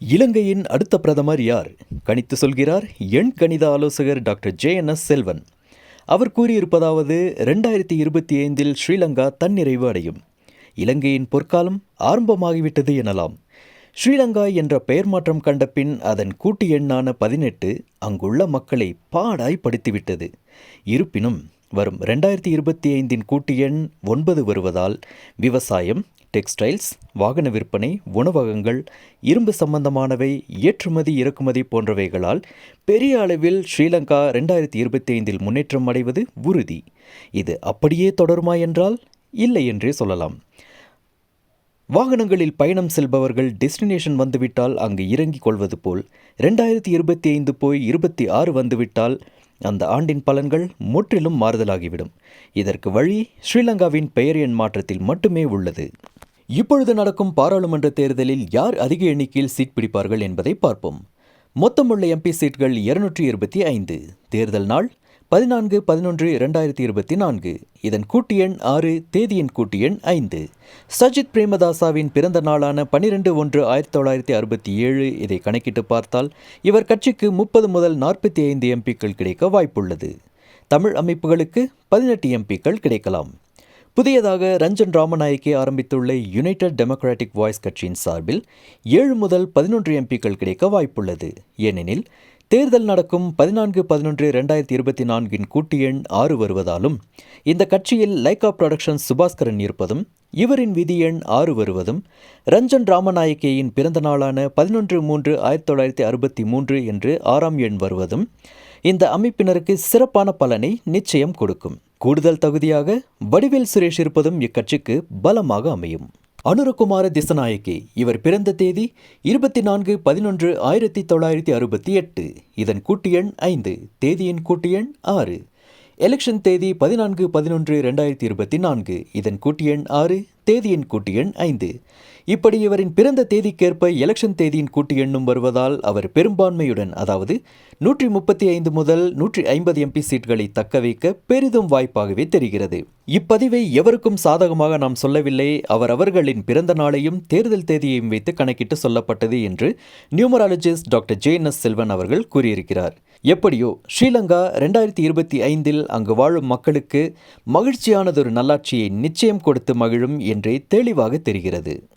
இலங்கையின் அடுத்த பிரதமர் யார்? கணித்து சொல்கிறார் எண் கணித ஆலோசகர் doctor J N S Selvan. அவர் கூறியிருப்பதாவது ரெண்டாயிரத்தி இருபத்தி ஐந்தில் ஸ்ரீலங்கா தன்னிறைவு அடையும். இலங்கையின் பொற்காலம் ஆரம்பமாகிவிட்டது எனலாம். ஸ்ரீலங்கா என்ற பெயர் மாற்றம் கண்ட பின் அதன் கூட்டு எண்ணான பதினெட்டு அங்குள்ள மக்களை பாடாய் படுத்திவிட்டது இருப்பினும் வரும் ரெண்டாயிரத்தி இருபத்தி ஐந்தின் கூட்டு எண் ஒன்பது வருவதால் விவசாயம் டெக்ஸ்டைல்ஸ் வாகன விற்பனை உணவகங்கள் இரும்பு சம்பந்தமானவை ஏற்றுமதி இறக்குமதி போன்றவைகளால் பெரிய அளவில் ஸ்ரீலங்கா ரெண்டாயிரத்தி இருபத்தி ஐந்தில் முன்னேற்றம் அடைவது உறுதி. இது அப்படியே தொடருமா என்றால் இல்லை என்றே சொல்லலாம். வாகனங்களில் பயணம் செல்பவர்கள் டெஸ்டினேஷன் வந்துவிட்டால் அங்கு இறங்கிக் கொள்வது போல் ரெண்டாயிரத்தி இருபத்தி ஐந்து போய் இருபத்தி ஆறு வந்துவிட்டால் அந்த ஆண்டின் பலன்கள் முற்றிலும் மாறுதலாகிவிடும். இதற்கு வழி ஸ்ரீலங்காவின் பெயர் எண் மாற்றத்தில் மட்டுமே உள்ளது. இப்பொழுது நடக்கும் பாராளுமன்ற தேர்தலில் யார் அதிக எண்ணிக்கையில் சீட் பிடிப்பார்கள் என்பதை பார்ப்போம். மொத்தமுள்ள எம்பி சீட்கள் இருநூற்றி இருபத்தி ஐந்து தேர்தல் நாள் பதினான்கு பதினொன்று இரண்டாயிரத்தி இருபத்தி நான்கு. இதன் கூட்டு எண் ஆறு தேதியின் கூட்டு எண் ஐந்து. சஜித் பிரேமதாசாவின் பிறந்த நாளான பனிரெண்டு ஒன்று ஆயிரத்தி தொள்ளாயிரத்தி அறுபத்தி ஏழு இதை கணக்கிட்டு பார்த்தால் இவர் கட்சிக்கு முப்பது முதல் நாற்பத்தி ஐந்து எம்பிக்கள் கிடைக்க வாய்ப்புள்ளது. தமிழ் அமைப்புகளுக்கு பதினெட்டு எம்பிக்கள் கிடைக்கலாம். புதியதாக ரஞ்சன் ராமநாயக்கே ஆரம்பித்துள்ள யுனைடெட் டெமோக்ராட்டிக் வாய்ஸ் கட்சியின் சார்பில் ஏழு முதல் பதினொன்று எம்பிக்கள் கிடைக்க வாய்ப்புள்ளது. ஏனெனில் தேர்தல் நடக்கும் பதினான்கு பதினொன்று ரெண்டாயிரத்தி இருபத்தி நான்கின் கூட்டு எண் ஆறு வருவதாலும் இந்த கட்சியில் லைகா புரொடக்ஷன்ஸ் சுபாஸ்கரன் இருப்பதும் இவரின் விதி எண் ஆறு வருவதும் ரஞ்சன் ராமநாயக்கேயின் பிறந்த நாளான பதினொன்று மூன்று ஆயிரத்தி தொள்ளாயிரத்தி அறுபத்தி மூன்று என்று ஆறாம் எண் வருவதும் இந்த அமைப்பினருக்கு சிறப்பான பலனை நிச்சயம் கொடுக்கும். கூடுதல் தகுதியாக வடிவேல் சுரேஷ் இருப்பதும் இக்கட்சிக்கு பலமாக அமையும். அனுரகுமார திசநாயகி இவர் பிறந்த தேதி இருபத்தி நான்கு பதினொன்று ஆயிரத்தி தொள்ளாயிரத்தி அறுபத்தி எட்டு. இதன் கூட்டு எண் ஐந்து தேதியின் கூட்டு எண் ஆறு. எலெக்ஷன் தேதி பதினான்கு பதினொன்று ரெண்டாயிரத்தி இருபத்தி நான்கு. இதன் கூட்டு எண் ஆறு தேதியின் கூட்டு எண் ஐந்து. இப்படி இவரின் பிறந்த தேதிக்கேற்ப எலெக்ஷன் தேதியின் கூட்டு எண்ணும் வருவதால் அவர் பெரும்பான்மையுடன் அதாவது நூற்றி முப்பத்தி ஐந்து முதல் நூற்றி ஐம்பது எம்பி சீட்களை தக்கவைக்க பெரிதும் வாய்ப்பாகவே தெரிகிறது. இப்பதிவை எவருக்கும் சாதகமாக நாம் சொல்லவில்லை. அவர் அவர்களின் பிறந்த நாளையும் தேர்தல் தேதியையும் வைத்து கணக்கிட்டு சொல்லப்பட்டது என்று numerologist doctor J N S Selvan அவர்கள் கூறியிருக்கிறார். எப்படியோ ஸ்ரீலங்கா ரெண்டாயிரத்தி இருபத்தி ஐந்தில் அங்கு வாழும் மக்களுக்கு மகிழ்ச்சியானதொரு நல்லாட்சியை நிச்சயம் கொடுத்து மகிழும் என் என்றே தெளிவாக தெரிகிறது.